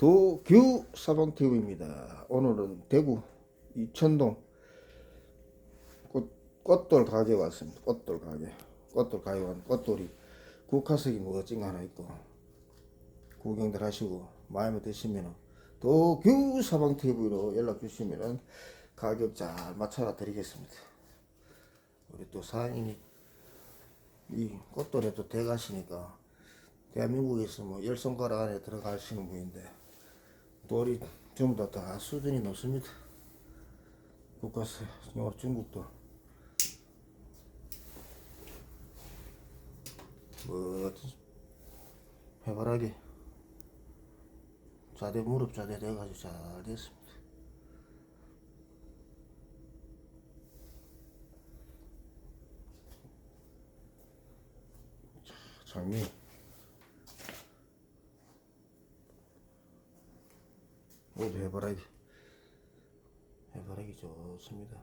도규 사방TV입니다. 오늘은 대구 이천동 꽃, 꽃돌 가게 왔습니다. 꽃돌 가게. 꽃돌 가게 왔 꽃돌이 국화석이 거 하나 있고 구경들 하시고 마음에 드시면은 도규 사방TV로 연락 주시면은 가격 잘 맞춰 드리겠습니다. 우리 또 사장님이 이 꽃돌에 또 대가시니까 대한민국에서 뭐 열 손가락 안에 들어가시는 분인데 돌이 전부 다, 다 수준이 높습니다. 국가세, 영어 중국도 멋진 해바라기 자대 무릎 자대 돼가지고 잘 됐습니다. 자, 장미 모두 해바라기. 해바라기 좋습니다.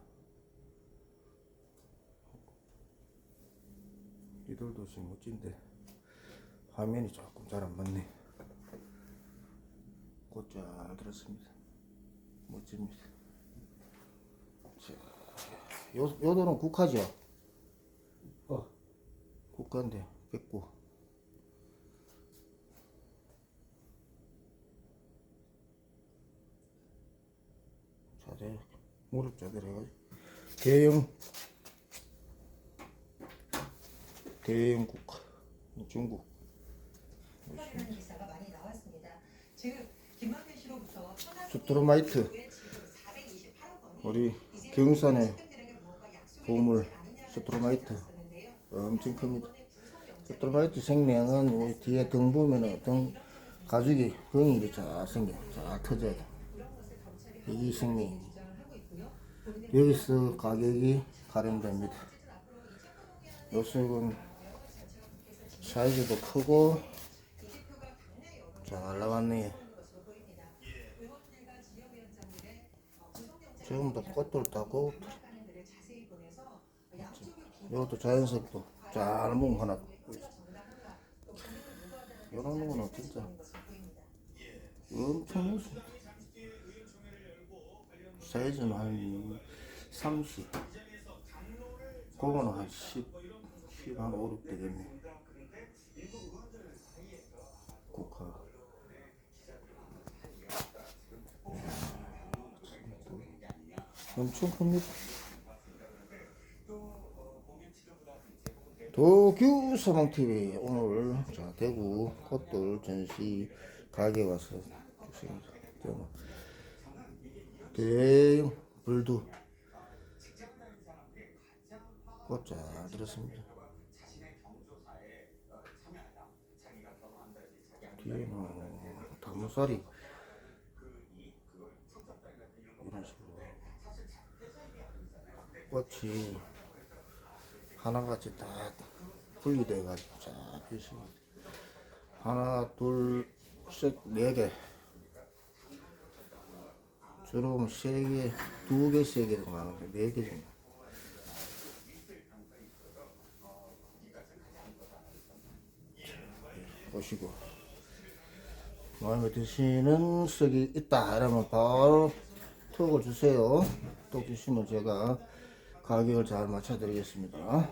이 돌도 지금 멋진데 화면이 조금 잘 안 맞네. 꽃 잘 들었습니다. 멋집니다. 자, 요, 요 돌은 국화죠? 어. 국화인데 뺐고 자대 무릎 자대를 해가지고 대형 대형 국화 중국. 스트로마이트. 우리 경산의 보물 스트로마이트. 엄청 큽니다. 스트로마이트 생명은 뒤에 등 보면은 등 가죽이 병이 이렇게 잘 생겨 잘 터져요. 이 생명 여기서 가격이 가름됩니다. 요색은 사이즈도 크고 잘 나왔네. 지금도 꽃돌 따고 이것도 자연석도 짧은 하나 이런 거는 진짜 엄청 무슨 사이즈는 한 30, 그거는 한 10, 10, 한 5, 6 되겠네. 국화. 엄청 큽니다. 도규 서방TV 오늘 자 대구 꽃돌 전시 가게 와서 주세요. 대형 불두 꽃잘 들었습니다. 뒤에는 다무살이 이런 식으로 꽃이 하나같이 딱 분리돼가지고 쫙 있습니다. 하나, 둘, 셋, 네 개. 주로 세 개, 두 개, 세 개도 많은데 네 개 정도. 자, 보시고 마음에 드시는 색이 있다 이러면 바로 톡을 주세요. 톡 주시면 제가 가격을 잘 맞춰드리겠습니다.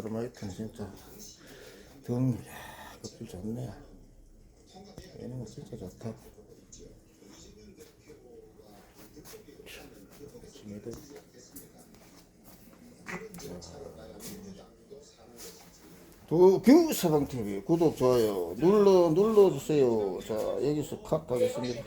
드라마이트는 진짜 등 껍질 좋네. 얘는 진짜 좋다. 지메들. 도규 서방TV 구독 좋아요 눌러 눌러주세요 자 여기서 컷 하겠습니다